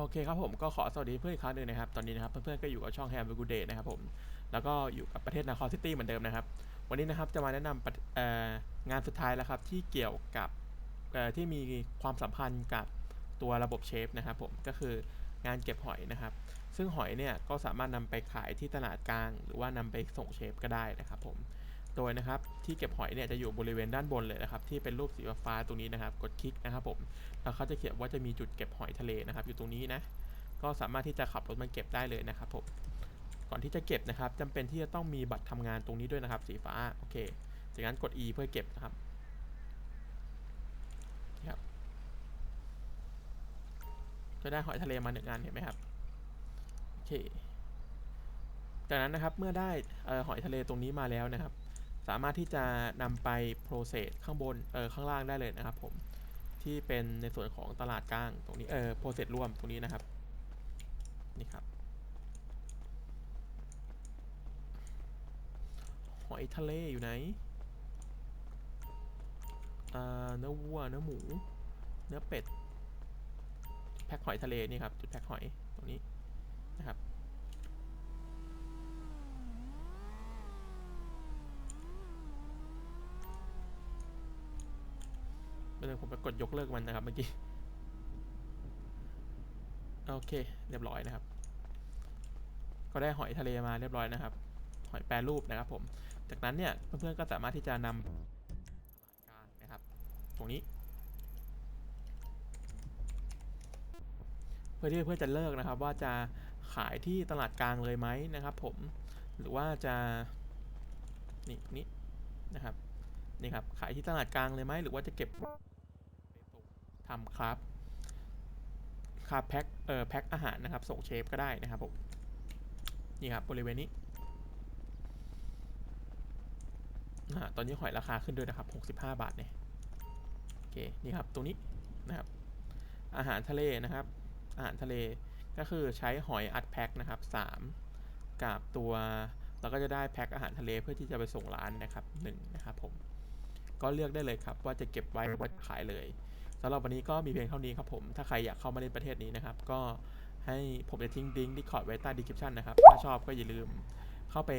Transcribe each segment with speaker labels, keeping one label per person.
Speaker 1: โอเคครับผมก็ขอสวัสดีเพื่อนอีกครั้งหนึ่งนะครับ ตอนนี้นะครับเพื่อนๆก็อยู่กับช่องแฮมเบอร์กูเดนะครับผม แล้วก็อยู่กับประเทศนาครซิตี้เหมือนเดิมนะครับ วันนี้นะครับจะมาแนะนำงานสุดท้ายแล้วครับที่เกี่ยวกับที่มีความสัมพันธ์กับตัวระบบเชฟนะครับผมก็คืองานเก็บหอยนะครับ ซึ่งหอยเนี่ยก็สามารถนำไปขายที่ตลาดกลาง หรือว่านำไปส่งเชฟก็ได้นะครับผม โดยนะครับที่เก็บหอยเนี่ยจะอยู่บริเวณด้านบนเลยนะครับที่เป็นรูปสีฟ้าตรงนี้นะครับ กดคลิกนะครับผมแล้วเขาจะเขียนว่าจะมีจุดเก็บหอยทะเลนะครับ อยู่ตรงนี้นะก็สามารถที่จะขับรถมาเก็บได้เลยนะครับผมก่อนที่จะเก็บนะครับจำเป็นที่จะต้องมีบัตรทำงานตรงนี้ด้วยนะครับ สีฟ้าโอเคจากนั้นกด E เพื่อเก็บนะครับนะครับจะได้หอยทะเลมาหนึ่งงานเห็นไหมครับโอเคจากนั้นนะครับเมื่อได้ออหอยทะเลตรงนี้มาแล้วนะครับ สามารถที่จะนำไป process ข้างบนเออข้างล่างได้เลยนะครับผมที่เป็นในส่วนของตลาดกลางตรงนี้เออโปรเซสร่วมตรงนี้นะครับนี่ครับหอยทะเลอยู่ไหนเนื้อวัวเนื้อหมู เนื้อเป็ด แพ็คหอยทะเลนี่ครับ จุดแพ็คหอยตรงนี้นะครับ ไม่เป็นไรผมไปกดยกเลิกมันนะครับเมื่อกี้โอเค เรียบร้อยนะครับ ก็ได้หอยทะเลมาเรียบร้อยนะครับ หอยแปรรูปนะครับ ผม จากนั้นเนี่ยเพื่อนๆก็สามารถที่จะนำตลาดกลางนะครับ ตรงนี้ เพื่อที่เพื่อนๆจะเลิกนะครับ ว่าจะขายที่ตลาดกลางเลยไหมนะครับ ผมหรือว่าจะนี่นี้นะครับ นี่ครับขายที่ตลาดกลางเลยไหมหรือว่าจะเก็บทำครับครับแพ็คเอ่อแพ็คอาหารนะครับ ส่งเชฟก็ได้นะครับผมนี่ครับบริเวณนี้ตอนนี้หอยราคาขึ้นด้วยนะครับ 65 บาทเนี่ยโอเคนี่ครับตรงนี้นะครับ อาหารทะเลนะครับ อาหารทะเลก็คือใช้หอยอัดแพ็คนะครับ 3 กับตัวเราก็จะได้แพ็คอาหารทะเลเพื่อที่จะไปส่งร้านนะครับ1นะครับผม ก็เลือกได้เลยครับ ว่าจะเก็บไว้หรือว่าขายเลยสำหรับวันนี้ก็มีเพียงเท่านี้ครับผม ถ้าใครอยากเข้ามาเล่นประเทศนี้นะครับ ก็ให้ผมจะทิ้งดิงก์ดิคอร์ดไว้ใต้ดีคริปชันนะครับ ถ้าชอบก็อย่าลืมเข้าไป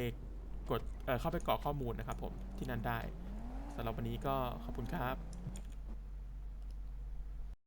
Speaker 1: กดเอ่อเข้าไปกรอกข้อมูลนะครับผมที่นั่นได้สำหรับวันนี้ก็ขอบคุณครับ